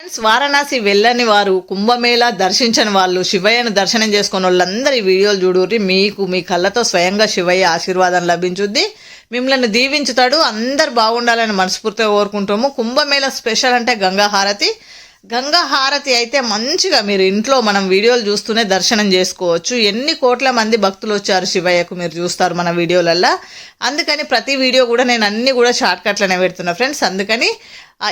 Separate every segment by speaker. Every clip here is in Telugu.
Speaker 1: ఫ్రెండ్స్ వారణాసి వెళ్ళని వారు కుంభమేళ దర్శించని వాళ్ళు శివయ్యను దర్శనం చేసుకున్న వాళ్ళందరి వీడియోలు చూడుర్రి. మీకు మీ కళ్ళతో స్వయంగా శివయ్య ఆశీర్వాదం లభించుద్ది. మిమ్మల్ని దీవించుతాడు. అందరు బాగుండాలని మనస్ఫూర్తిగా కోరుకుంటాము కుంభమేళ స్పెషల్ అంటే గంగా హారతి. గంగా హారతి అయితే మంచిగా మీరు ఇంట్లో మనం వీడియోలు చూస్తూనే దర్శనం చేసుకోవచ్చు. ఎన్ని కోట్ల మంది భక్తులు వచ్చారు శివయ్యకు మీరు చూస్తారు మన వీడియోలల్లో. అందుకని ప్రతి వీడియో కూడా నేను అన్ని కూడా షార్ట్ కట్లనే పెడుతున్నా ఫ్రెండ్స్. అందుకని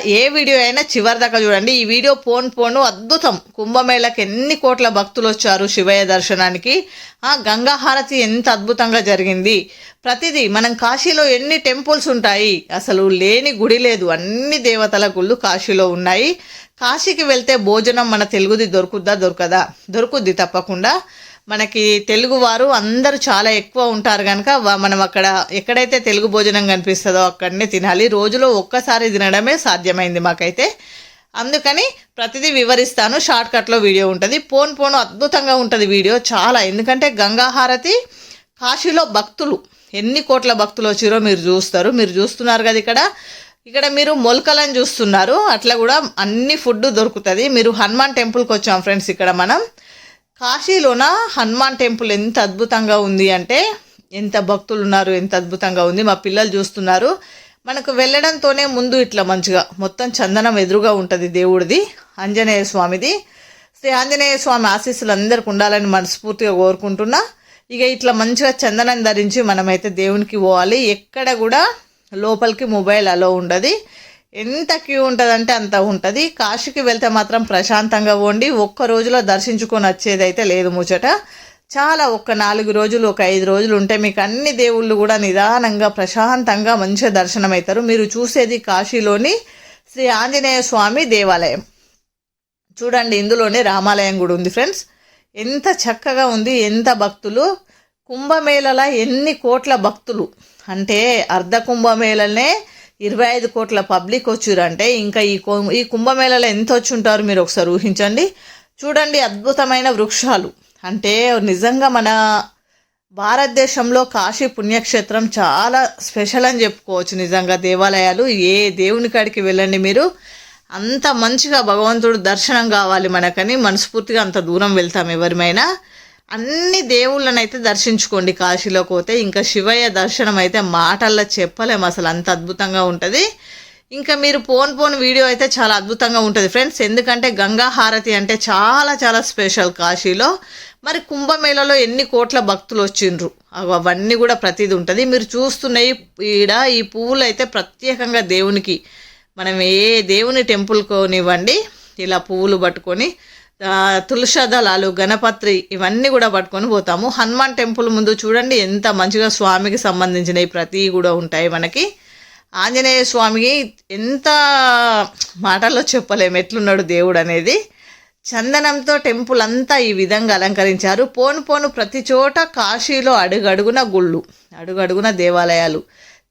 Speaker 1: ఏ వీడియో అయినా చివరి దాకా చూడండి. ఈ వీడియో పోన్ పోను అద్భుతం. కుంభమేళకి ఎన్ని కోట్ల భక్తులు వచ్చారు శివయ్య దర్శనానికి? ఆ గంగా హారతి ఎంత అద్భుతంగా జరిగింది. ప్రతిదీ మనం కాశీలో ఎన్ని టెంపుల్స్ ఉంటాయి? అసలు లేని గుడి లేదు. అన్ని దేవతల గుళ్ళు కాశీలో ఉన్నాయి. కాశీకి వెళ్తే భోజనం మన తెలుగుది దొరుకుద్దా దొరకదా? దొరుకుద్ది తప్పకుండా. మనకి తెలుగు వారు అందరూ చాలా ఎక్కువ ఉంటారు కనుక మనం అక్కడ ఎక్కడైతే తెలుగు భోజనం కనిపిస్తుందో అక్కడనే తినాలి. రోజులో ఒక్కసారి తినడమే సాధ్యమైంది మాకైతే. అందుకని ప్రతిదీ వివరిస్తాను. షార్ట్ కట్లో వీడియో ఉంటుంది. పోన్ పోను అద్భుతంగా ఉంటుంది వీడియో చాలా. ఎందుకంటే గంగాహారతి కాశీలో భక్తులు. ఎన్ని కోట్ల భక్తులు వచ్చారో మీరు చూస్తారు. మీరు చూస్తున్నారు కదా ఇక్కడ. ఇక్కడ మీరు మొలకలను చూస్తున్నారు. అట్లా కూడా అన్ని ఫుడ్ దొరుకుతుంది. మీరు హనుమాన్ టెంపుల్కి వచ్చాం ఫ్రెండ్స్ ఇక్కడ మనం. కాశీలోన హనుమాన్ టెంపుల్ ఎంత అద్భుతంగా ఉంది అంటే ఎంత భక్తులు ఉన్నారు ఎంత అద్భుతంగా ఉంది మా పిల్లలు చూస్తున్నారు. మనకు వెళ్ళడంతోనే ముందు ఇట్లా మంచిగా మొత్తం చందనం ఎదురుగా ఉంటుంది దేవుడిది ఆంజనేయ స్వామిది. శ్రీ ఆంజనేయ స్వామి ఆశీస్సులు అందరికి ఉండాలని మనస్ఫూర్తిగా కోరుకుంటున్నా. ఇక ఇట్లా మంచిగా చందనం ధరించి మనమైతే దేవునికి పోవాలి. ఎక్కడ కూడా లోపలికి మొబైల్ అలో ఉండదు. ఎంత క్యూ ఉంటుందంటే అంత ఉంటుంది. కాశీకి వెళ్తే మాత్రం ప్రశాంతంగా ఉండి ఒక్క రోజులో దర్శించుకొని వచ్చేది అయితే లేదు ముచ్చట. చాలా ఒక్క నాలుగు రోజులు ఒక ఐదు రోజులు ఉంటే మీకు అన్ని దేవుళ్ళు కూడా నిదానంగా ప్రశాంతంగా మంచిగా దర్శనం అవుతారు మీరు చూసేది కాశీలోని శ్రీ ఆంజనేయ స్వామి దేవాలయం. చూడండి ఇందులోనే రామాలయం కూడా ఉంది ఫ్రెండ్స్. ఎంత చక్కగా ఉంది ఎంత భక్తులు. కుంభమేళల ఎన్ని కోట్ల భక్తులు. అంటే అర్ధ కుంభమేళనే ఇరవై ఐదు కోట్ల పబ్లిక్ వచ్చారంటే ఇంకా ఈ ఈ కుంభమేళలో ఎంత వచ్చి ఉంటారు మీరు ఒకసారి ఊహించండి. చూడండి అద్భుతమైన వృక్షాలు. అంటే నిజంగా మన భారతదేశంలో కాశీ పుణ్యక్షేత్రం చాలా స్పెషల్ అని చెప్పుకోవచ్చు నిజంగా దేవాలయాలు. ఏ దేవుని కాడికి వెళ్ళండి మీరు. అంత మంచిగా భగవంతుడు దర్శనం కావాలి మనకని మనస్ఫూర్తిగా అంత దూరం వెళ్తాం ఎవరిమైనా. అన్ని దేవుళ్ళని అయితే దర్శించుకోండి. కాశీలోకి పోతే ఇంకా శివయ్య దర్శనం అయితే మాటల్లో చెప్పలేం అసలు. అంత అద్భుతంగా ఉంటుంది. ఇంకా మీరు పోన్ పోన్ వీడియో అయితే చాలా అద్భుతంగా ఉంటుంది ఫ్రెండ్స్. ఎందుకంటే గంగా హారతి అంటే చాలా చాలా స్పెషల్ కాశీలో. మరి కుంభమేళలో ఎన్ని కోట్ల భక్తులు వచ్చిండ్రు? అవన్నీ కూడా ప్రతిదీ ఉంటుంది. మీరు చూస్తున్న ఈడ ఈ పువ్వులు అయితే ప్రత్యేకంగా దేవునికి మనం ఏ దేవుని టెంపుల్ కోనివ్వండి ఇలా పువ్వులు పట్టుకొని తులసదళాలు దళాలు గణపత్రి ఇవన్నీ కూడా పట్టుకొని పోతాము. హనుమాన్ టెంపుల్ ముందు చూడండి ఎంత మంచిగా స్వామికి సంబంధించినవి ప్రతి కూడా ఉంటాయి మనకి. ఆంజనేయ స్వామికి ఎంత మాటల్లో చెప్పలేము ఎట్లున్నాడు దేవుడు అనేది. చందనంతో టెంపుల్ అంతా ఈ విధంగా అలంకరించారు. పోను పోను ప్రతి చోట కాశీలో అడుగడుగున గుళ్ళు అడుగడుగున దేవాలయాలు.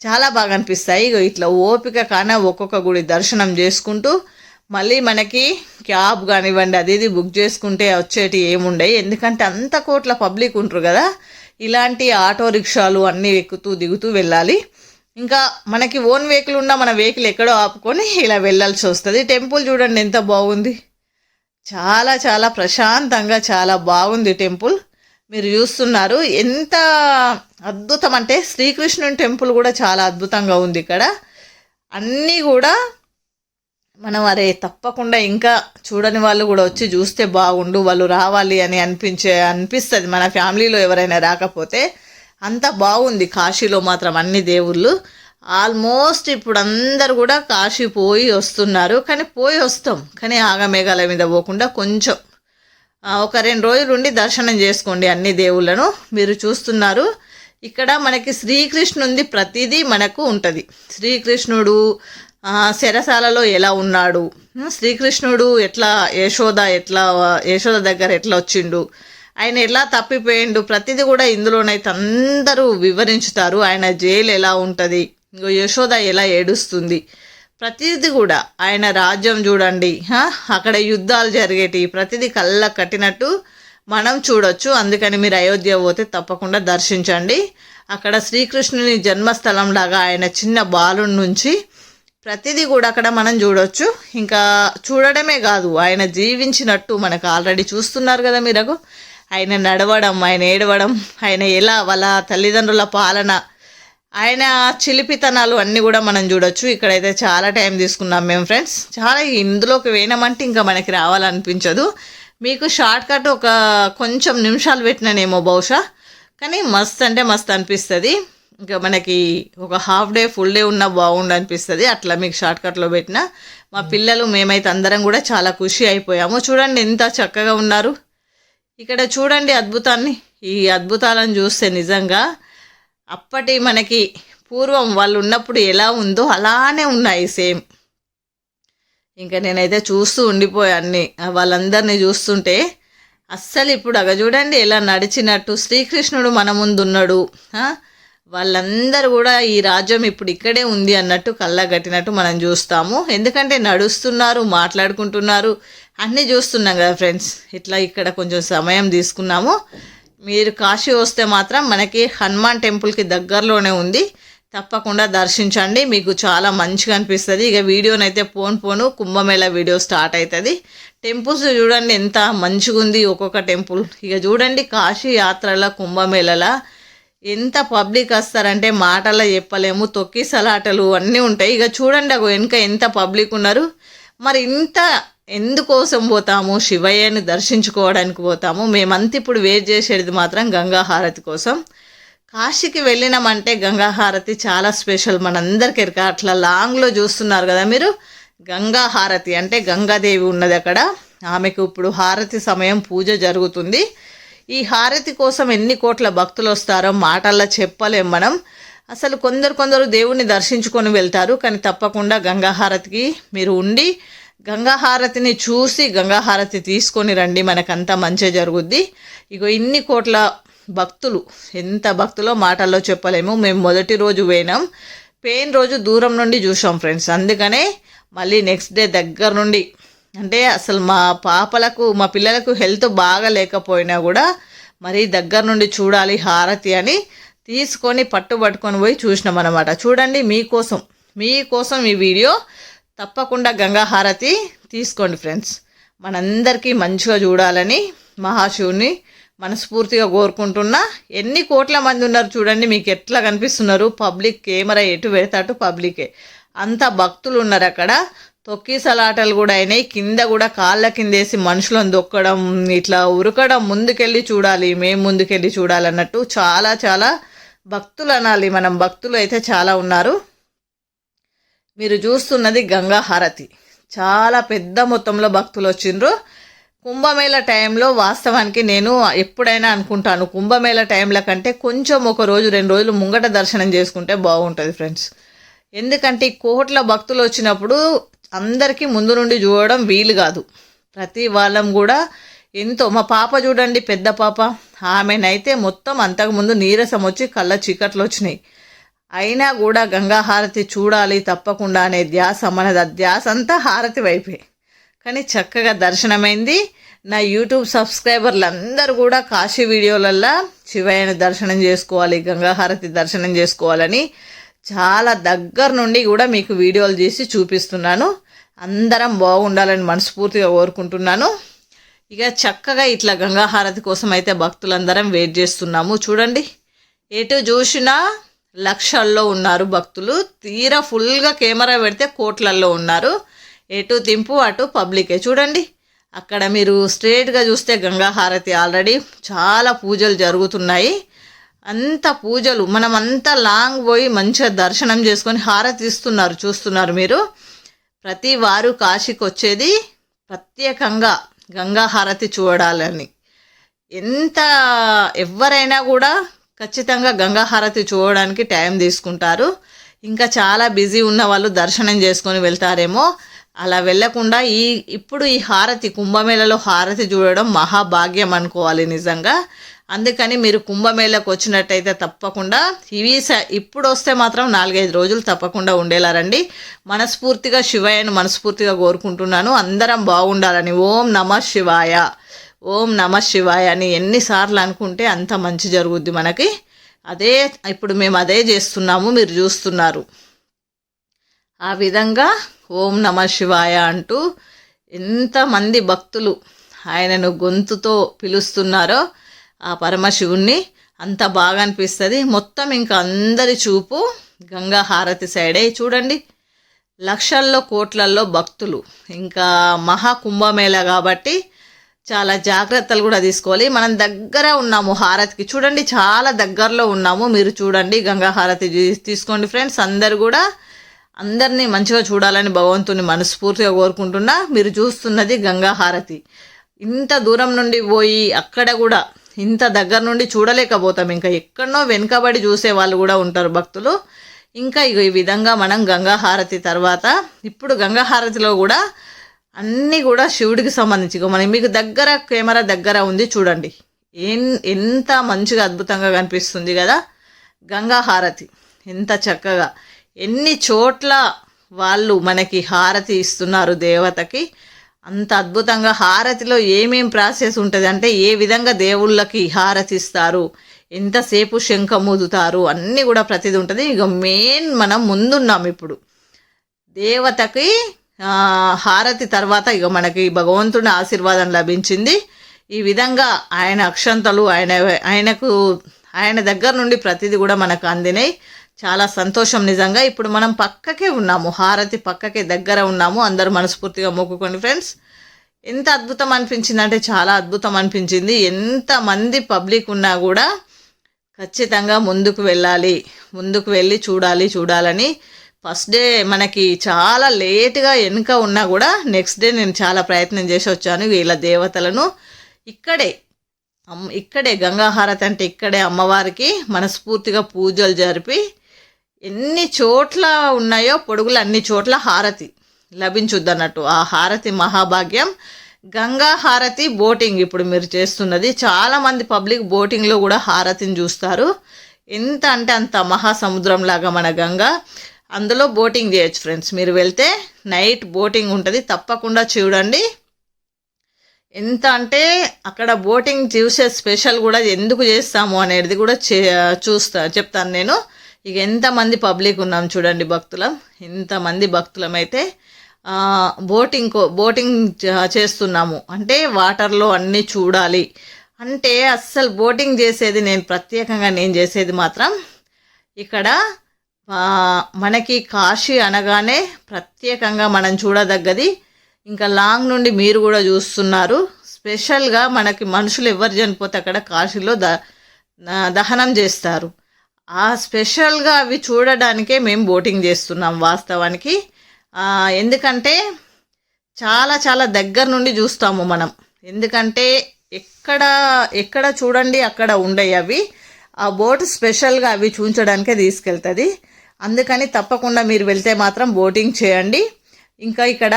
Speaker 1: చాలా బాగా అనిపిస్తాయి. ఇగో ఇట్లా ఓపిక కాన ఒక్కొక్క గుడి దర్శనం చేసుకుంటూ మళ్ళీ మనకి క్యాబ్ కానివ్వండి అది ఇది బుక్ చేసుకుంటే వచ్చేటి ఏముండయి. ఎందుకంటే అంత కోట్ల పబ్లిక్ ఉంటారు కదా. ఇలాంటి ఆటో రిక్షాలు అన్నీ ఎక్కుతూ దిగుతూ వెళ్ళాలి. ఇంకా మనకి ఓన్ వెహికల్ ఉన్నా మన వెహికల్ ఎక్కడో ఆపుకొని ఇలా వెళ్ళాల్సి వస్తుంది. టెంపుల్ చూడండి ఎంత బాగుంది. చాలా చాలా ప్రశాంతంగా చాలా బాగుంది టెంపుల్. మీరు చూస్తున్నారు ఎంత అద్భుతం. అంటే శ్రీకృష్ణుని టెంపుల్ కూడా చాలా అద్భుతంగా ఉంది ఇక్కడ. అన్నీ కూడా మనం అరే తప్పకుండా ఇంకా చూడని వాళ్ళు కూడా వచ్చి చూస్తే బాగుండు వాళ్ళు రావాలి అని అనిపించే అనిపిస్తుంది. మన ఫ్యామిలీలో ఎవరైనా రాకపోతే అంత బాగుంది కాశీలో మాత్రం అన్ని దేవుళ్ళు. ఆల్మోస్ట్ ఇప్పుడు అందరు కూడా కాశీ పోయి వస్తున్నారు. కానీ పోయి వస్తాం. కానీ ఆగమేఘాల మీద పోకుండా కొంచెం. ఒక రెండు రోజులు ఉండి దర్శనం చేసుకోండి అన్ని దేవుళ్ళను. మీరు చూస్తున్నారు. ఇక్కడ మనకి శ్రీకృష్ణుంది ప్రతిదీ మనకు ఉంటుంది. శ్రీకృష్ణుడు శరసాలలో ఎలా ఉన్నాడు? శ్రీకృష్ణుడు ఎట్లా యశోద ఎట్లా యశోద దగ్గర ఎట్లా వచ్చిండు? ఆయన ఎలా తప్పిపోయిండు? ప్రతిదీ కూడా ఇందులోనైతే అందరూ వివరించుతారు. ఆయన జైలు ఎలా ఉంటుంది? ఇంకో యశోద ఎలా ఏడుస్తుంది? ప్రతిదీ కూడా ఆయన రాజ్యం చూడండి. అక్కడ యుద్ధాలు జరిగేటి ప్రతిదీ కళ్ళ కట్టినట్టు మనం చూడొచ్చు. అందుకని మీరు అయోధ్య పోతే తప్పకుండా దర్శించండి. అక్కడ శ్రీకృష్ణుని జన్మస్థలం లాగా ఆయన చిన్న బాలుడి నుంచి ప్రతిదీ కూడా అక్కడ మనం చూడొచ్చు. ఇంకా చూడడమే కాదు ఆయన జీవించినట్టు మనకు ఆల్రెడీ చూస్తున్నారు కదా మీరు ఆయన నడవడం ఆయన ఏడవడం ఆయన ఎలా వాళ్ళ తల్లిదండ్రుల పాలన ఆయన చిలిపితనాలు అన్నీ కూడా మనం చూడొచ్చు. ఇక్కడైతే చాలా టైం తీసుకున్నాం మేము ఫ్రెండ్స్. చాలా ఇందులోకి వేయనమంటే ఇంకా మనకి రావాలనిపించదు. మీకు షార్ట్ కట్ ఒక కొంచెం నిమిషాలు పెట్టినానేమో బహుశా. కానీ మస్త్ అంటే మస్త్ అనిపిస్తుంది. ఇంకా మనకి ఒక హాఫ్ డే ఫుల్ డే ఉన్నా బాగుండు అనిపిస్తుంది అట్లా మీకు షార్ట్ కట్లో పెట్టిన. మా పిల్లలు మేమైతే అందరం కూడా చాలా ఖుషి అయిపోయాము. చూడండి ఎంత చక్కగా ఉన్నారు. ఇక్కడ చూడండి అద్భుతాన్ని. ఈ అద్భుతాలను చూస్తే నిజంగా అప్పటి మనకి పూర్వం వాళ్ళు ఉన్నప్పుడు ఎలా ఉందో అలానే ఉన్నాయి సేమ్. ఇంకా నేనైతే చూస్తూ ఉండిపోయా అన్ని. వాళ్ళందరినీ చూస్తుంటే అస్సలు ఇప్పుడు అగ చూడండి ఎలా నడిచినట్టు. శ్రీకృష్ణుడు మన ముందు ఉన్నాడు వాళ్ళందరూ కూడా ఈ రాజ్యం ఇప్పుడు ఇక్కడే ఉంది అన్నట్టు కళ్ళగట్టినట్టు మనం చూస్తాము. ఎందుకంటే నడుస్తున్నారు మాట్లాడుకుంటున్నారు. అన్నీ చూస్తున్నాం కదా ఫ్రెండ్స్. ఇట్లా ఇక్కడ కొంచెం సమయం తీసుకున్నాము. మీరు కాశీ వస్తే మాత్రం మనకి హనుమాన్ టెంపుల్కి దగ్గరలోనే ఉంది. తప్పకుండా దర్శించండి. మీకు చాలా మంచిగా అనిపిస్తుంది. ఇక వీడియోనైతే పోను పోను కుంభమేళ వీడియో స్టార్ట్ అవుతుంది టెంపుల్స్ చూడండి ఎంత మంచిగా ఉంది ఒక్కొక్క టెంపుల్. ఇక చూడండి కాశీ యాత్రల కుంభమేళల ఎంత పబ్లిక్ వస్తారంటే మాటల్లో చెప్పలేము తొక్కి సలాటలు అన్నీ ఉంటాయి. ఇక చూడండి అగో వెనుక ఎంత పబ్లిక్ ఉన్నారు. మరి ఇంత ఎందుకోసం పోతాము? శివయ్యని దర్శించుకోవడానికి పోతాము? మేమంతా ఇప్పుడు వెయిట్ చేసేది మాత్రం గంగాహారతి కోసం. కాశీకి వెళ్ళినామంటే గంగాహారతి చాలా స్పెషల్ మనందరికి ఎరక అట్లా లాంగ్లో చూస్తున్నారు కదా మీరు. గంగాహారతి అంటే గంగాదేవి ఉన్నది అక్కడ. ఆమెకు ఇప్పుడు హారతి సమయం పూజ జరుగుతుంది. ఈ హారతి కోసం ఎన్ని కోట్ల భక్తులు వస్తారో మాటల్లో చెప్పలేం మనం. అసలు కొందరు కొందరు దేవుణ్ణి దర్శించుకొని వెళ్తారు కానీ తప్పకుండా గంగాహారతికి మీరు ఉండి గంగాహారతిని చూసి గంగాహారతి తీసుకొని రండి మనకంతా మంచి జరుగుద్ది. ఇగో ఇన్ని కోట్ల భక్తులు ఎంత భక్తులో మాటల్లో చెప్పలేము. మేము మొదటి రోజు పోయినాం. పెయిన్ రోజు దూరం నుండి చూసాం ఫ్రెండ్స్. అందుకనే మళ్ళీ నెక్స్ట్ డే దగ్గర నుండి అంటే అసలు మా పాపలకు మా పిల్లలకు హెల్త్ బాగా లేకపోయినా కూడా మరి దగ్గర నుండి చూడాలి హారతి అని తీసుకొని పట్టు పట్టుకొని పోయి చూసినాం అనమాట చూడండి మీకోసం మీకోసం ఈ వీడియో. తప్పకుండా గంగా హారతి తీసుకోండి ఫ్రెండ్స్. మనందరికీ మంచిగా చూడాలని మహాశివుని మనస్ఫూర్తిగా కోరుకుంటున్నా. ఎన్ని కోట్ల మంది ఉన్నారు చూడండి మీకు ఎట్లా కనిపిస్తున్నారు? పబ్లిక్ కెమెరా ఎటు పెడతాటు పబ్లికే. అంత భక్తులు ఉన్నారు అక్కడ. తొక్కిసలాటలు కూడా అయినాయి. కింద కూడా కాళ్ళ కిందేసి మనుషులను దొక్కడం ఇట్లా ఉరకడం ముందుకెళ్ళి చూడాలి మేము ముందుకెళ్ళి చూడాలన్నట్టు చాలా చాలా భక్తులు అనాలి. మనం భక్తులు అయితే చాలా ఉన్నారు. మీరు చూస్తున్నది గంగా హారతి. చాలా పెద్ద మొత్తంలో భక్తులు వచ్చిండ్రు. కుంభమేళ టైంలో వాస్తవానికి నేను ఎప్పుడైనా అనుకుంటాను కుంభమేళ టైంల కంటే కొంచెం ఒక రోజు రెండు రోజులు ముంగట దర్శనం చేసుకుంటే బాగుంటుంది ఫ్రెండ్స్. ఎందుకంటే కోట్ల భక్తులు వచ్చినప్పుడు అందరికీ ముందు నుండి చూడడం వీలు కాదు. ప్రతి వాళ్ళం కూడా ఎంతో మా పాప చూడండి పెద్ద పాప. ఆమెనైతే మొత్తం అంతకుముందు నీరసం వచ్చి కళ్ళ చీకట్లు వచ్చినాయి. అయినా కూడా గంగాహారతి చూడాలి తప్పకుండా అనే ధ్యాస మనది. ధ్యాస అంతా హారతి వైపే. కానీ చక్కగా దర్శనమైంది. నా యూట్యూబ్ సబ్స్క్రైబర్లు అందరూ కూడా కాశీ వీడియోలల్లో శివయ్యని దర్శనం చేసుకోవాలి గంగాహారతి దర్శనం చేసుకోవాలని చాలా దగ్గర నుండి కూడా మీకు వీడియోలు చేసి చూపిస్తున్నాను. అందరం బాగుండాలని మనస్ఫూర్తిగా కోరుకుంటున్నాను. ఇక చక్కగా ఇట్లా గంగాహారతి కోసం అయితే భక్తులందరం వెయిట్ చేస్తున్నాము. చూడండి ఎటు చూసినా లక్షల్లో ఉన్నారు భక్తులు. తీరా ఫుల్గా కెమెరా పెడితే కోట్లల్లో ఉన్నారు. ఎటు తింపు అటు పబ్లికే. చూడండి అక్కడ మీరు స్ట్రేట్గా చూస్తే గంగాహారతి ఆల్రెడీ చాలా పూజలు జరుగుతున్నాయి. అంత పూజలు మనం అంతా లాంగ్ పోయి మంచిగా దర్శనం చేసుకొని హారతి ఇస్తున్నారు చూస్తున్నారు మీరు. ప్రతి వారు కాశీకి వచ్చేది ప్రత్యేకంగా గంగా హారతి చూడాలని. ఎంత ఎవరైనా కూడా ఖచ్చితంగా గంగా హారతి చూడడానికి టైం తీసుకుంటారు. ఇంకా చాలా బిజీ ఉన్న వాళ్ళు దర్శనం చేసుకొని వెళ్తారేమో. అలా వెళ్ళకుండా ఈ ఇప్పుడు ఈ హారతి కుంభమేళలో హారతి చూడడం మహాభాగ్యం అనుకోవాలి నిజంగా. అందుకని మీరు కుంభమేళకు వచ్చినట్టయితే తప్పకుండా ఇవి ఇప్పుడు వస్తే మాత్రం నాలుగైదు రోజులు తప్పకుండా ఉండేలా రండి. మనస్ఫూర్తిగా శివయ్యను మనస్ఫూర్తిగా కోరుకుంటున్నాను. అందరం బాగుండాలని. ఓం నమ శివాయ. ఓం నమ శివాయ అని ఎన్నిసార్లు అనుకుంటే అంత మంచి జరుగుద్ది మనకి. అదే ఇప్పుడు మేము అదే చేస్తున్నాము మీరు చూస్తున్నారు. ఆ విధంగా ఓం నమ శివాయ అంటూ ఎంతమంది భక్తులు ఆయనను గొంతుతో పిలుస్తున్నారో ఆ పరమశివుణ్ణి అంత బాగా అనిపిస్తుంది. మొత్తం ఇంకా అందరి చూపు గంగా హారతి సైడే. చూడండి లక్షల్లో కోట్లల్లో భక్తులు. ఇంకా మహా కుంభమేళ కాబట్టి చాలా జాగ్రత్తలు కూడా తీసుకోవాలి. మనం దగ్గర ఉన్నాము హారతికి. చూడండి చాలా దగ్గరలో ఉన్నాము. మీరు చూడండి గంగా హారతి తీసుకోండి ఫ్రెండ్స్. అందరు కూడా అందరినీ మంచిగా చూడాలని భగవంతుని మనస్ఫూర్తిగా కోరుకుంటున్నా. మీరు చూస్తున్నది గంగా హారతి. ఇంత దూరం నుండి పోయి అక్కడ కూడా ఇంత దగ్గర నుండి చూడలేకపోతాం. ఇంకా ఎక్కడనో వెనుకబడి చూసే వాళ్ళు కూడా ఉంటారు భక్తులు. ఇంకా ఇగో ఈ విధంగా మనం గంగా హారతి తర్వాత ఇప్పుడు గంగా హారతిలో కూడా అన్నీ కూడా శివుడికి సంబంధించి ఇగో మనం మీకు దగ్గర కెమెరా దగ్గర ఉంది చూడండి. ఏం ఎంత మంచిగా అద్భుతంగా కనిపిస్తుంది కదా గంగా హారతి. ఎంత చక్కగా. ఎన్ని చోట్ల వాళ్ళు మనకి హారతి ఇస్తున్నారు దేవతకి. అంత అద్భుతంగా హారతిలో ఏమేం ప్రాసెస్ ఉంటుంది? అంటే ఏ విధంగా దేవుళ్ళకి హారతి ఇస్తారు ఎంతసేపు శంఖమూదుతారు? అన్నీ కూడా ప్రతిదీ ఉంటుంది. ఇక మెయిన్ మనం ముందున్నాం ఇప్పుడు. దేవతకి హారతి తర్వాత ఇక మనకి భగవంతుని ఆశీర్వాదం లభించింది. ఈ విధంగా ఆయన అక్షంతలు ఆయన ఆయనకు ఆయన దగ్గర నుండి ప్రతిదీ కూడా మనకు అందినాయి. చాలా సంతోషం నిజంగా. ఇప్పుడు మనం పక్కకే ఉన్నాము. హారతి పక్కకే దగ్గర ఉన్నాము. అందరూ మనస్ఫూర్తిగా మొక్కుకోండి ఫ్రెండ్స్. ఎంత అద్భుతం అనిపించింది అంటే చాలా అద్భుతం అనిపించింది. ఎంతమంది పబ్లిక్ ఉన్నా కూడా ఖచ్చితంగా ముందుకు వెళ్ళాలి. ముందుకు వెళ్ళి చూడాలి చూడాలని. ఫస్ట్ డే మనకి చాలా లేట్గా వెనుక ఉన్నా కూడా నెక్స్ట్ డే నేను చాలా ప్రయత్నం చేసి వచ్చాను వీళ్ళ దేవతలను. ఇక్కడే ఇక్కడే గంగాహారతి అంటే ఇక్కడే అమ్మవారికి మనస్ఫూర్తిగా పూజలు జరిపి ఎన్ని చోట్ల ఉన్నాయో పొడుగులు అన్ని చోట్ల హారతి. లభించుద్ది అన్నట్టు ఆ హారతి మహాభాగ్యం. గంగా హారతి బోటింగ్ ఇప్పుడు మీరు చేస్తున్నది. చాలామంది పబ్లిక్ బోటింగ్లో కూడా హారతిని చూస్తారు. ఎంత అంటే అంత మహాసముద్రం లాగా మన గంగా. అందులో బోటింగ్ చేయొచ్చు ఫ్రెండ్స్. మీరు వెళ్తే నైట్ బోటింగ్ ఉంటుంది. తప్పకుండా చూడండి. ఎంత అంటే అక్కడ బోటింగ్ చూసే స్పెషల్ కూడా ఎందుకు చేస్తాము అనేది కూడా చే చూస్తా చెప్తాను నేను. ఇక ఎంతమంది పబ్లిక్ ఉన్నాం చూడండి భక్తులం ఎంతమంది భక్తులమైతే బోటింగ్ కో- బోటింగ్ చేస్తున్నాము. అంటే వాటర్లో అన్నీ చూడాలి. అంటే అస్సలు బోటింగ్ చేసేది నేను ప్రత్యేకంగా నేను చేసేది మాత్రం ఇక్కడ మనకి కాశీ అనగానే ప్రత్యేకంగా మనం చూడదగ్గది. ఇంకా లాంగ్ నుండి మీరు కూడా చూస్తున్నారు. స్పెషల్గా మనకి మనుషులు ఎవరు చనిపోతే అక్కడ కాశీలో ద దహనం చేస్తారు. ఆ స్పెషల్గా అవి చూడడానికే మేము బోటింగ్ చేస్తున్నాం వాస్తవానికి. ఎందుకంటే చాలా చాలా దగ్గర నుండి చూస్తాము మనం. ఎందుకంటే ఎక్కడ ఎక్కడ చూడండి అక్కడ ఉండయి అవి. ఆ బోట్ స్పెషల్గా అవి చూపించడానికే తీసుకెళ్తుంది. అందుకని తప్పకుండా మీరు వెళ్తే మాత్రం బోటింగ్ చేయండి. ఇంకా ఇక్కడ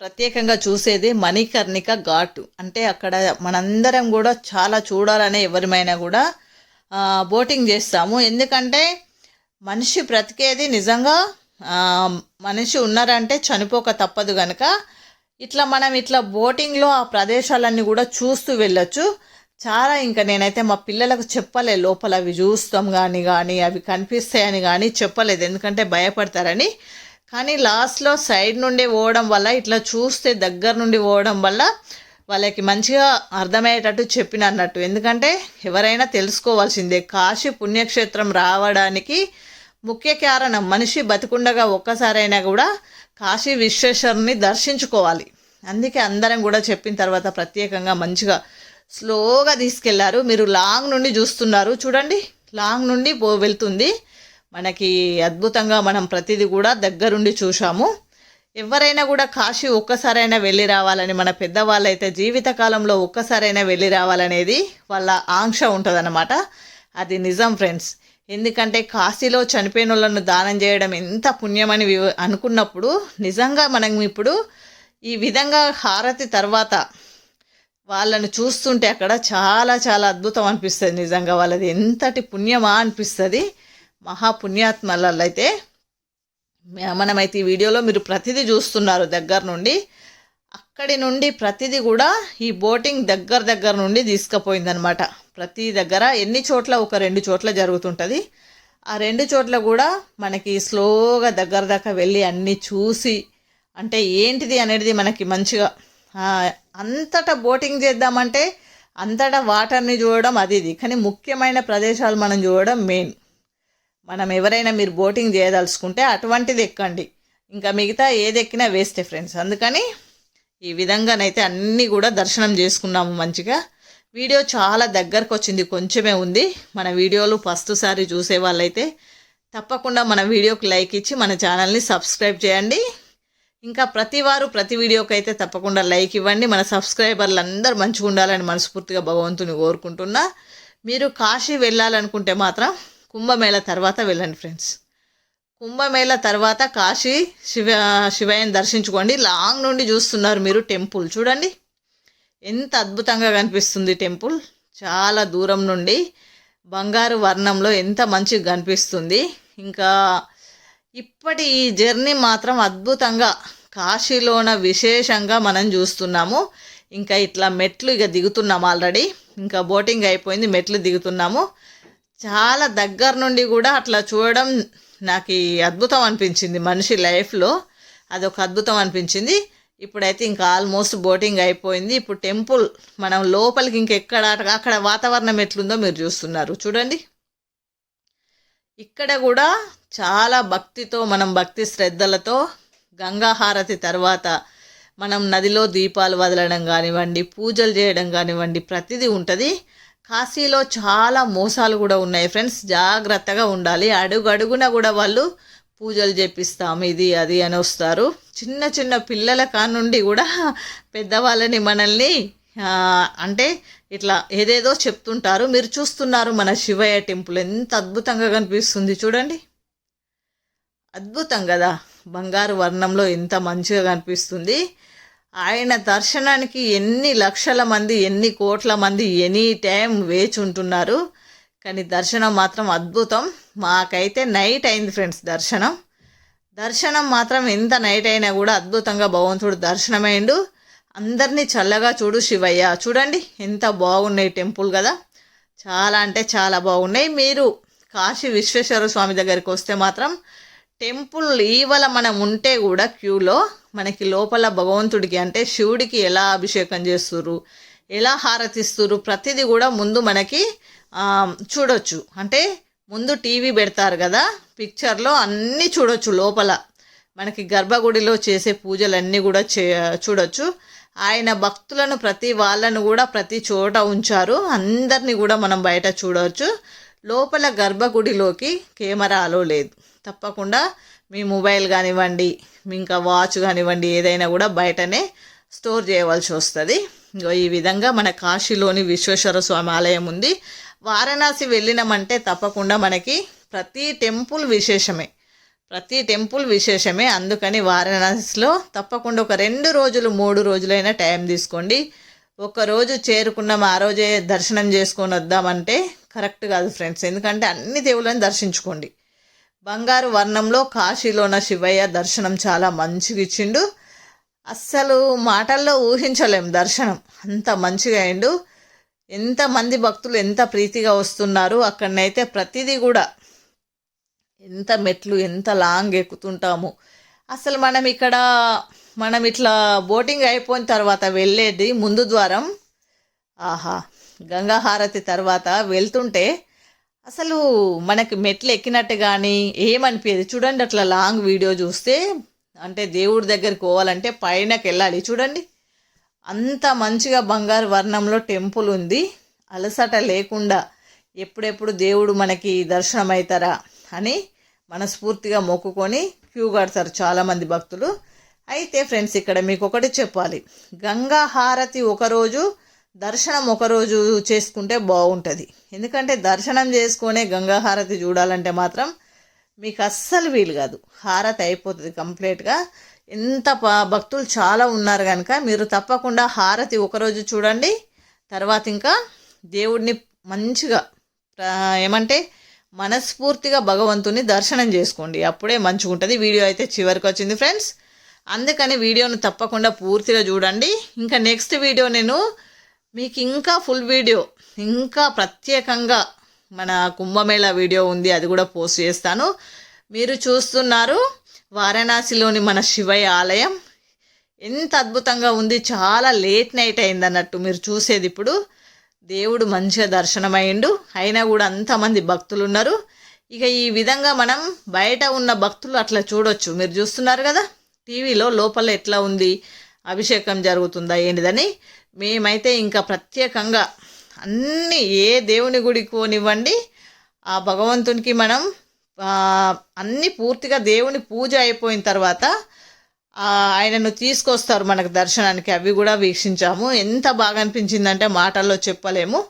Speaker 1: ప్రత్యేకంగా చూసేది మణికర్ణిక ఘాటు. అంటే అక్కడ మనందరం కూడా చాలా చూడాలనే ఎవరిమైనా కూడా బోటింగ్ చేస్తాము. ఎందుకంటే మనిషి బ్రతికేది నిజంగా మనిషి ఉన్నారంటే చనిపోక తప్పదు కనుక ఇట్లా మనం ఇట్లా బోటింగ్లో ఆ ప్రదేశాలన్నీ కూడా చూస్తూ వెళ్ళొచ్చు. చాలా ఇంకా నేనైతే మా పిల్లలకు చెప్పలే లోపల అవి చూస్తాం కానీ కానీ అవి కనిపిస్తాయని కానీ చెప్పలేదు. ఎందుకంటే భయపడతారని. కానీ లాస్ట్లో సైడ్ నుండి పోవడం వల్ల ఇట్లా చూస్తే దగ్గర నుండి పోవడం వల్ల వాళ్ళకి మంచిగా అర్థమయ్యేటట్టు చెప్పిన అన్నట్టు ఎందుకంటే ఎవరైనా తెలుసుకోవాల్సిందే కాశీ పుణ్యక్షేత్రం రావడానికి ముఖ్య కారణం మనిషి బతికుండగా ఒక్కసారైనా కూడా కాశీ విశ్వేశ్వరుని దర్శించుకోవాలి. అందుకే అందరం కూడా చెప్పిన తర్వాత ప్రత్యేకంగా మంచిగా స్లోగా తీసుకెళ్ళారు. మీరు లాంగ్ నుండి చూస్తున్నారు. చూడండి లాంగ్ నుండి పో వెళ్తుంది. మనకి అద్భుతంగా మనం ప్రతిదీ కూడా దగ్గరుండి చూసాము ఎవరైనా కూడా కాశీ ఒక్కసారైనా వెళ్ళి రావాలని మన పెద్దవాళ్ళు అయితే జీవితకాలంలో ఒక్కసారైనా వెళ్ళి రావాలనేది వాళ్ళ ఆంక్ష ఉంటుందన్నమాట. అది నిజం ఫ్రెండ్స్. ఎందుకంటే కాశీలో చనిపోయిన వాళ్ళను దానం చేయడం ఎంత పుణ్యమని అనుకున్నప్పుడు నిజంగా మనం ఇప్పుడు ఈ విధంగా హారతి తర్వాత వాళ్ళను చూస్తుంటే అక్కడ చాలా చాలా అద్భుతం అనిపిస్తుంది నిజంగా వాళ్ళది. ఎంతటి పుణ్యమా అనిపిస్తుంది. మహాపుణ్యాత్మలలో అయితే మనమైతే ఈ వీడియోలో మీరు ప్రతిదీ చూస్తున్నారు దగ్గర నుండి. అక్కడి నుండి ప్రతిదీ కూడా ఈ బోటింగ్ దగ్గర దగ్గర నుండి తీసుకుపోయిందనమాట ప్రతి దగ్గర ఎన్ని చోట్ల ఒక రెండు చోట్ల జరుగుతుంటుంది. ఆ రెండు చోట్ల కూడా మనకి స్లోగా దగ్గర దాకా వెళ్ళి అన్నీ చూసి అంటే ఏంటిది అనేది మనకి మంచిగా అంతటా బోటింగ్ చేద్దామంటే అంతటా వాటర్ని చూడడం అది ఇది. కానీ ముఖ్యమైన ప్రదేశాలు మనం చూడడం మెయిన్. మనం ఎవరైనా మీరు బోటింగ్ చేయదలుచుకుంటే అటువంటిది ఎక్కండి. ఇంకా మిగతా ఏది ఎక్కినా వేస్తే ఫ్రెండ్స్. అందుకని ఈ విధంగానైతే అన్నీ కూడా దర్శనం చేసుకున్నాము మంచిగా. వీడియో చాలా దగ్గరకు వచ్చింది కొంచెమే ఉంది. మన వీడియోలు ఫస్ట్ సారి చూసే వాళ్ళైతే తప్పకుండా మన వీడియోకి లైక్ ఇచ్చి మన ఛానల్ని సబ్స్క్రైబ్ చేయండి. ఇంకా ప్రతి వారు ప్రతి వీడియోకి అయితే తప్పకుండా లైక్ ఇవ్వండి. మన సబ్స్క్రైబర్లు అందరూ మంచిగా ఉండాలని మనస్ఫూర్తిగా భగవంతుని కోరుకుంటున్నా. మీరు కాశీ వెళ్ళాలనుకుంటే మాత్రం కుంభమేళ తర్వాత వెళ్ళండి ఫ్రెండ్స్. కుంభమేళ తర్వాత కాశీ శివ శివయ్యని దర్శించుకోండి. లాంగ్ నుండి చూస్తున్నారు మీరు టెంపుల్. చూడండి. ఎంత అద్భుతంగా కనిపిస్తుంది టెంపుల్. చాలా దూరం నుండి బంగారు వర్ణంలో ఎంత మంచిగా కనిపిస్తుంది. ఇంకా ఇప్పటి ఈ జర్నీ మాత్రం అద్భుతంగా కాశీలోన విశేషంగా మనం చూస్తున్నాము. ఇంకా ఇట్లా మెట్లు ఇక దిగుతున్నాము ఆల్రెడీ. ఇంకా బోటింగ్ అయిపోయింది మెట్లు దిగుతున్నాము. చాలా దగ్గర నుండి కూడా అట్లా చూడడం నాకు ఈ అద్భుతం అనిపించింది మనిషి లైఫ్లో అదొక అద్భుతం అనిపించింది. ఇప్పుడైతే ఇంకా ఆల్మోస్ట్ బోటింగ్ అయిపోయింది. ఇప్పుడు టెంపుల్ మనం లోపలికి ఇంకెక్కడ అక్కడ వాతావరణం ఎట్లుందో మీరు చూస్తున్నారు. చూడండి. ఇక్కడ కూడా చాలా భక్తితో మనం భక్తి శ్రద్ధలతో గంగా హారతి తర్వాత మనం నదిలో దీపాలు వదలడం కానివ్వండి పూజలు చేయడం కానివ్వండి ప్రతిదీ ఉంటుంది. కాశీలో చాలా మోసాలు కూడా ఉన్నాయి ఫ్రెండ్స్ జాగ్రత్తగా ఉండాలి. అడుగు అడుగున కూడా వాళ్ళు పూజలు చేపిస్తాం ఇది అది అని వస్తారు. చిన్న చిన్న పిల్లల కానుండి కూడా పెద్దవాళ్ళని మనల్ని అంటే ఇట్లా ఏదేదో చెప్తుంటారు. మీరు చూస్తున్నారు మన శివయ్య టెంపుల్. ఎంత అద్భుతంగా కనిపిస్తుంది చూడండి. అద్భుతం కదా. బంగారు వర్ణంలో ఎంత మంచిగా కనిపిస్తుంది. ఆయన దర్శనానికి ఎన్ని లక్షల మంది ఎన్ని కోట్ల మంది ఎనీ టైం వేచి ఉంటున్నారు. కానీ దర్శనం మాత్రం అద్భుతం. మాకైతే నైట్ అయింది ఫ్రెండ్స్ దర్శనం. దర్శనం మాత్రం ఎంత నైట్ అయినా కూడా అద్భుతంగా భగవంతుడు దర్శనమైండు అందరినీ చల్లగా చూడు శివయ్య. చూడండి ఎంత బాగున్నాయి టెంపుల్ కదా. చాలా అంటే చాలా బాగున్నాయి. మీరు కాశీ విశ్వేశ్వర స్వామి దగ్గరికి వస్తే మాత్రం టెంపుల్ ఈవల మనం ఉంటే కూడా క్యూలో మనకి లోపల భగవంతుడికి అంటే శివుడికి ఎలా అభిషేకం చేస్తుర్రు ఎలా హారతిస్తుర్రు ప్రతిదీ కూడా ముందు మనకి చూడొచ్చు. అంటే ముందు టీవీ పెడతారు కదా పిక్చర్లో అన్నీ చూడొచ్చు లోపల. మనకి గర్భగుడిలో చేసే పూజలన్నీ కూడా చే చూడొచ్చు. ఆయన భక్తులను ప్రతి వాళ్ళను కూడా ప్రతి చోట ఉంచారు. అందరినీ కూడా మనం బయట చూడవచ్చు లోపల గర్భగుడిలోకి కెమెరా అలో లేదు. తప్పకుండా మీ మొబైల్ కానివ్వండి మీ ఇంకా వాచ్ కానివ్వండి ఏదైనా కూడా బయటనే స్టోర్ చేయవలసి వస్తుంది. ఇంకో ఈ విధంగా మన కాశీలోని విశ్వేశ్వర స్వామి ఆలయం ఉంది. వారణాసి వెళ్ళినామంటే తప్పకుండా మనకి ప్రతి టెంపుల్ విశేషమే. ప్రతి టెంపుల్ విశేషమే. అందుకని వారణాసిలో తప్పకుండా ఒక రెండు రోజులు మూడు రోజులైనా టైం తీసుకోండి. ఒక రోజు చేరుకున్నాం ఆ రోజే దర్శనం చేసుకొని వద్దామంటే కరెక్ట్ కాదు ఫ్రెండ్స్. ఎందుకంటే అన్ని దేవుళ్ళని దర్శించుకోండి. బంగారు వర్ణంలో కాశీలోన శివయ్య దర్శనం చాలా మంచిగా ఇచ్చిండు అస్సలు మాటల్లో ఊహించలేం దర్శనం. అంత మంచిగా అయిండు. ఎంతమంది భక్తులు ఎంత ప్రీతిగా వస్తున్నారు అక్కడనైతే ప్రతిదీ కూడా. ఎంత మెట్లు ఎంత లాంగ్ ఎక్కుతుంటాము. అసలు మనం ఇక్కడ మనం ఇట్లా బోటింగ్ అయిపోయిన తర్వాత వెళ్ళేది ముందు ద్వారం. ఆహా గంగా హారతి తర్వాత వెళ్తుంటే అసలు మనకి మెట్లు ఎక్కినట్టు కానీ ఏమనిపించదు చూడండి అట్లా లాంగ్ వీడియో చూస్తే అంటే దేవుడి దగ్గరికి పోవాలంటే పైనకి వెళ్ళాలి చూడండి అంత మంచిగా బంగారు వర్ణంలో టెంపుల్ ఉంది. అలసట లేకుండా ఎప్పుడెప్పుడు దేవుడు మనకి దర్శనం అవుతారా అని మనస్ఫూర్తిగా మొక్కుకొని క్యూ కడతారు చాలామంది భక్తులు. అయితే ఫ్రెండ్స్ ఇక్కడ మీకు ఒకటి చెప్పాలి. గంగా హారతి ఒకరోజు దర్శనం ఒకరోజు చేసుకుంటే బాగుంటుంది. ఎందుకంటే దర్శనం చేసుకునే గంగా హారతి చూడాలంటే మాత్రం మీకు అస్సలు వీలు కాదు. హారతి అయిపోతుంది కంప్లీట్గా ఎంత ప- భక్తులు చాలా ఉన్నారు కనుక మీరు తప్పకుండా హారతి ఒకరోజు చూడండి. తర్వాత ఇంకా దేవుడిని మంచిగా ఏమంటే మనస్ఫూర్తిగా భగవంతుని దర్శనం చేసుకోండి. అప్పుడే మంచిగా ఉంటుంది వీడియో అయితే చివరికి వచ్చింది ఫ్రెండ్స్ అందుకని వీడియోను తప్పకుండా పూర్తిగా చూడండి. ఇంకా నెక్స్ట్ వీడియో నేను మీకు ఇంకా ఫుల్ వీడియో ఇంకా ప్రత్యేకంగా మన కుంభమేళ వీడియో ఉంది అది కూడా పోస్ట్ చేస్తాను. మీరు చూస్తున్నారు వారణాసిలోని మన శివయ్య ఆలయం. ఎంత అద్భుతంగా ఉంది చాలా లేట్ నైట్ అయింది అన్నట్టు మీరు చూసేది ఇప్పుడు. దేవుడు మంచిగా దర్శనమైండు అయినా కూడా అంతమంది భక్తులు ఉన్నారు ఇక ఈ విధంగా మనం బయట ఉన్న భక్తులు అట్లా చూడొచ్చు. మీరు చూస్తున్నారు కదా టీవీలో లోపల ఎట్లా ఉంది అభిషేకం జరుగుతుందా ఏంటిదని. మేమైతే ఇంకా ప్రత్యేకంగా అన్ని ఏ దేవుని గుడికి పోనివ్వండి ఆ భగవంతునికి మనం అన్నీ అన్ని పూర్తిగా దేవుని పూజ అయిపోయిన తర్వాత ఆయనను తీసుకొస్తారు మనకు దర్శనానికి. అవి కూడా వీక్షించాము. ఎంత బాగా అనిపించిందంటే మాటల్లో చెప్పలేము.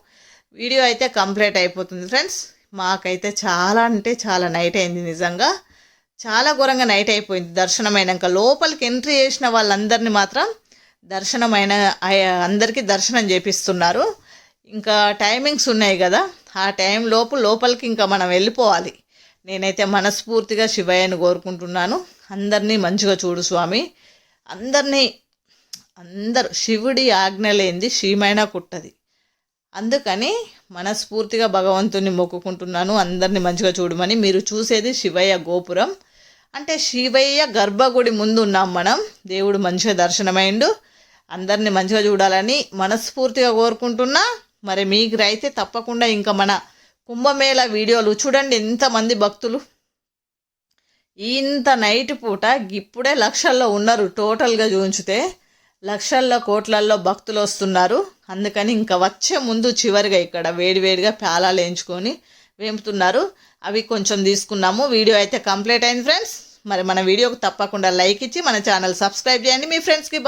Speaker 1: వీడియో అయితే కంప్లీట్ అయిపోతుంది ఫ్రెండ్స్. మాకైతే చాలా అంటే చాలా నైట్ అయింది నిజంగా. చాలా ఘోరంగా నైట్ అయిపోయింది. దర్శనం అయినాక లోపలికి ఎంట్రీ చేసిన వాళ్ళందరినీ మాత్రం దర్శనమైన అయ- అందరికీ దర్శనం చేపిస్తున్నారు. ఇంకా టైమింగ్స్ ఉన్నాయి కదా ఆ టైం లోపు లోపలికి ఇంకా మనం వెళ్ళిపోవాలి. నేనైతే మనస్ఫూర్తిగా శివయ్యను కోరుకుంటున్నాను. అందరినీ మంచిగా చూడు స్వామి. అందరినీ అందరు శివుడి ఆజ్ఞ లేనిది శ్రీమైనా కుట్టది. అందుకని మనస్ఫూర్తిగా భగవంతుని మొక్కుకుంటున్నాను. అందరిని మంచిగా చూడమని. మీరు చూసేది శివయ్య గోపురం. అంటే శివయ్య గర్భగుడి ముందు ఉన్నాం మనం. దేవుడు మంచిగా దర్శనమైండు. అందరిని మంచిగా చూడాలని మనస్ఫూర్తిగా కోరుకుంటున్నా. మరి మీకు అయితే తప్పకుండా ఇంకా మన కుంభమేళ వీడియోలు చూడండి ఎంతమంది భక్తులు. ఇంత నైట్ పూట ఇప్పుడే లక్షల్లో ఉన్నారు టోటల్గా చూంచితే. లక్షల్లో కోట్లల్లో భక్తులు వస్తున్నారు. అందుకని ఇంకా వచ్చే ముందు చివరిగా ఇక్కడ వేడివేడిగా ప్యాలాలు వేయించుకొని వేపుతున్నారు. అవి కొంచెం తీసుకున్నాము. వీడియో అయితే కంప్లీట్ అయింది ఫ్రెండ్స్. మరి మన వీడియోకి తప్పకుండా లైక్ ఇచ్చి మన ఛానల్ సబ్స్క్రైబ్ చేయండి. మీ ఫ్రెండ్స్కి